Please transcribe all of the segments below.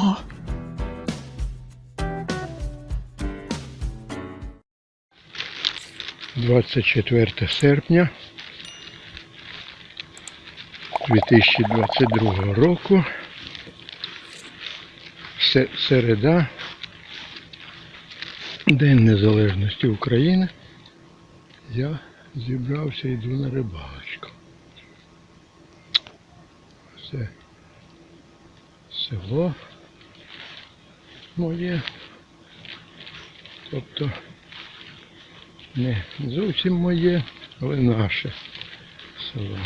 О! Двадцять четверте серпня 2022 року. Се- Середа. День Незалежності України. Я зібрався йду на рибалочку. Це село моє. Тобто не зовсім моє, але наше село.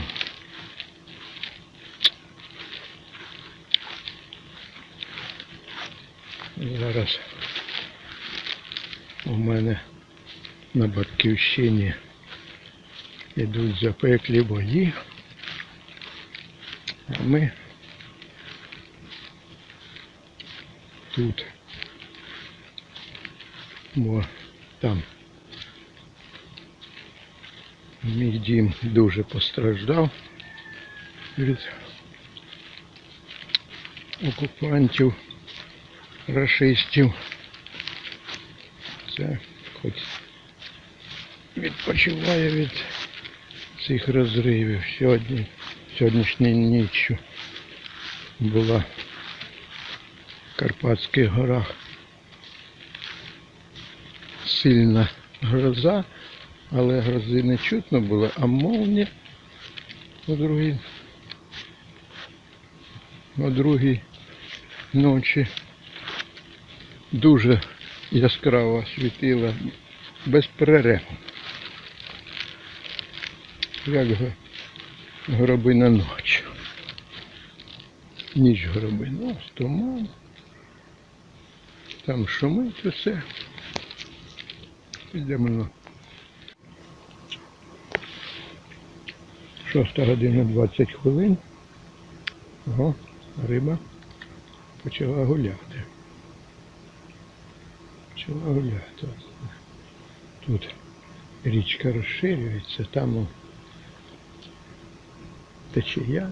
Зараз у мене на батьківщині йдуть запеклі бої. А ми тут. Бо там мій дім дуже постраждав від окупантів, рашистів. Це хоч відпочиває від цих розривів. Сьогодні, сьогоднішньою ніччю була в Карпатських горах сильна гроза, але грози не чутно було, а молні о другій, о другій ночі дуже яскраво світила без перерив. Як го- горобина ніч. Ніч горобина, ось туман. Там шумить усе. Підемо на 6 година 20 хвилин. Ого, риба почала гуляти. Почала гуляти. Тут річка розширюється, там течія,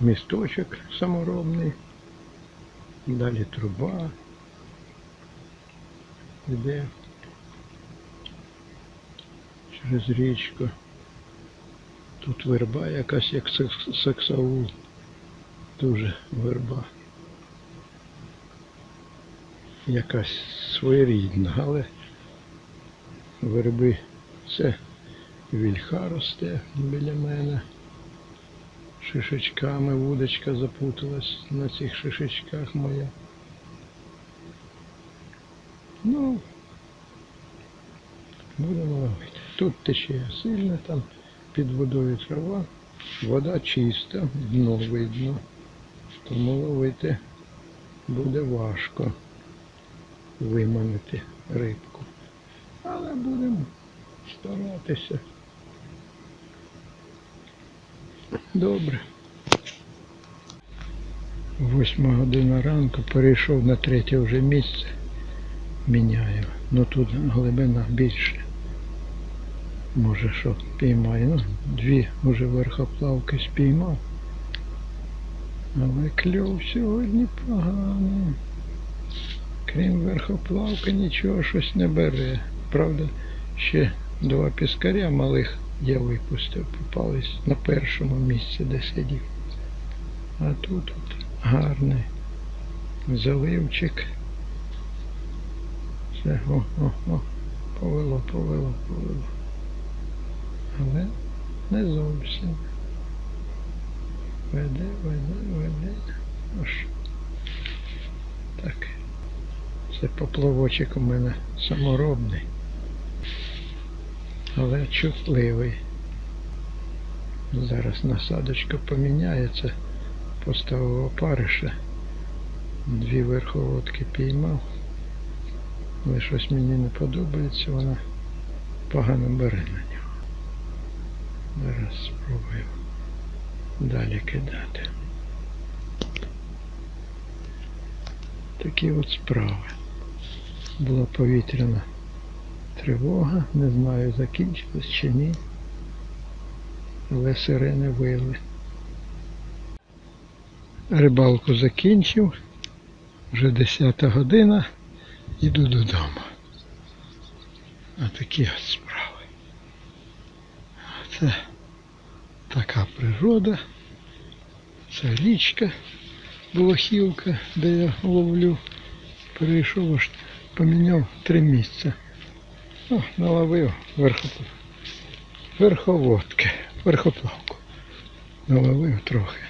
місточок саморобний, далі труба. Іде через річку. Тут верба якась як саксаул. Дуже верба. Якась своєрідна, але верби це вільха росте біля мене. Шишечками вудочка запуталась на цих шишечках моя. Ну, будемо ловити. Тут тече сильно, там під водою трава, вода чиста, дно видно, тому ловити буде важко виманити рибку. Але будемо старатися. Добре. Восьма година ранку перейшов на третє вже місце. Міняю. Ну тут глибина більше. Може що піймаю. Ну, дві вже верхоплавки спіймав. Але кльов сьогодні поганий. Крім верхоплавки нічого щось не бере. Правда, ще два піскаря малих я випустив, попались на першому місці, де сидів. А тут от гарний заливчик. Все, о, о, о, повело, повело, повело. Але не зовсім. Веде, веде, веде. Аж так. Це поплавочок у мене саморобний. Але чутливий. Зараз насадочка поміняється. Поставив опариша. Дві верховодки піймав. Але щось мені не подобається, вона погано бере. Зараз спробую далі кидати. Такі от справи. Була повітряна тривога, не знаю закінчилась чи ні. Але сирени вили. Рибалку закінчив. Вже 10 година, іду додому. А такі от справи. Це така природа. Це річка Блохівка, де я ловлю. Перейшов аж поміняв три місця. О, наловив верхоп... верховодки, верхоплавку. Наловив трохи.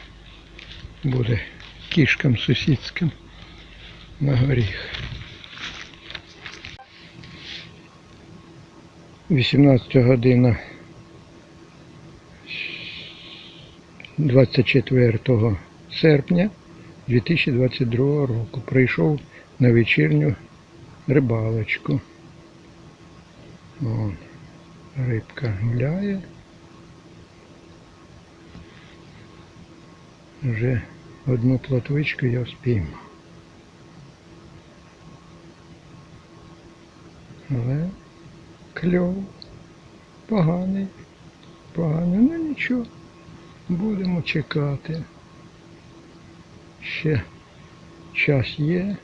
Буде кішкам сусідським на горіх. 18 година 24 серпня 2022 року. Прийшов на вечірню рибалочку. Вон, рибка гуляє. Вже одну плотвичку я спіймав. Але кльов поганий, поганий, ну нічого. Будемо чекати. Ще час є.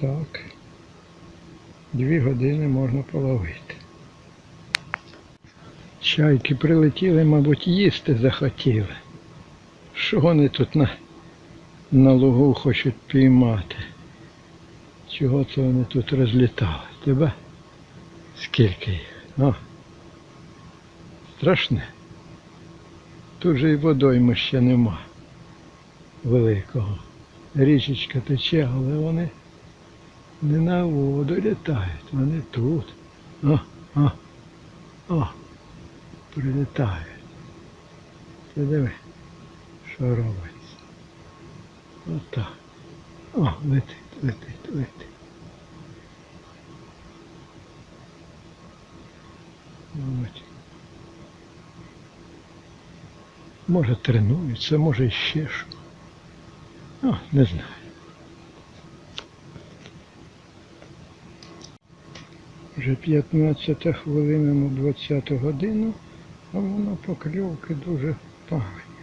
Так. Дві години можна половити. Чайки прилетіли, мабуть, їсти захотіли. Що вони тут на, на лугу хочуть піймати? Чого це вони тут розлітали? Тебе? Скільки їх? О. Страшне. Тут же і водойми ще нема великого. Річечка тече, але вони не на воду літають, вони тут. О, о, о, прилітають. Ти диви, що робиться. Отак. О, летить, летить, летить. Мабуть. Може тренуються, може ще що. О, не знаю. Вже 15 хвилина на 20 годину, а воно покльовки дуже погані.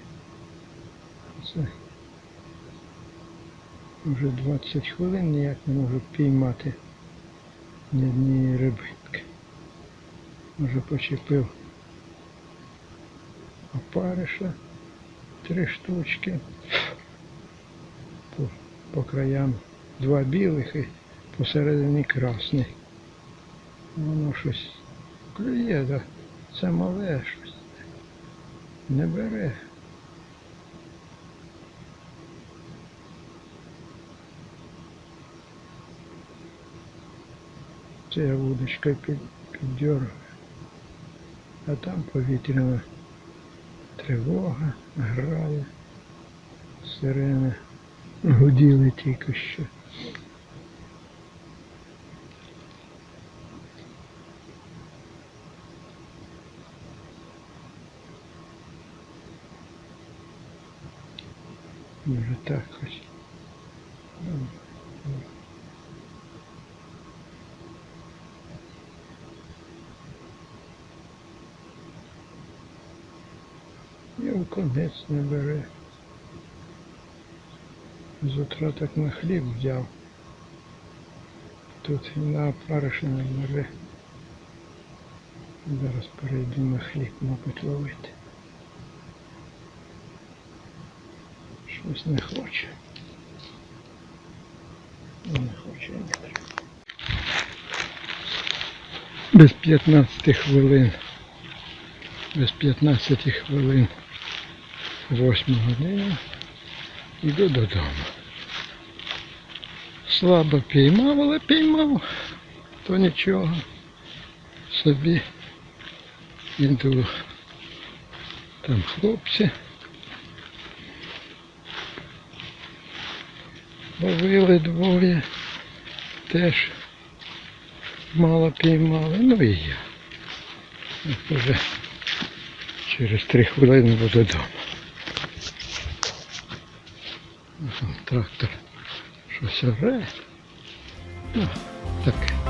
Це вже 20 хвилин ніяк не можу піймати ні однієї рибинки. Може почепив опариша три штучки. По, по краям два білих і посередині красний. Воно щось клює, да. це мале щось. Не бере. Це я вудочкою під, піддергаю. А там повітряна тривога грає, сирени гуділи тільки що. Може так хоч. Ну, ну. І в конець не бере. З утра так на хліб взяв. Тут на опариша не. Зараз перейду на хліб, мабуть, ловити. Щось не хоче. Не хоче, не. Без 15 хвилин. Без 15 хвилин. 8 година. Іду додому. Слабо піймав, але піймав, то нічого. Собі іду. Там хлопці. Ловили двоє. Теж мало піймали. Ну і я. Вже через три хвилини буду вдома. Трактор щось оре. Ну, таке.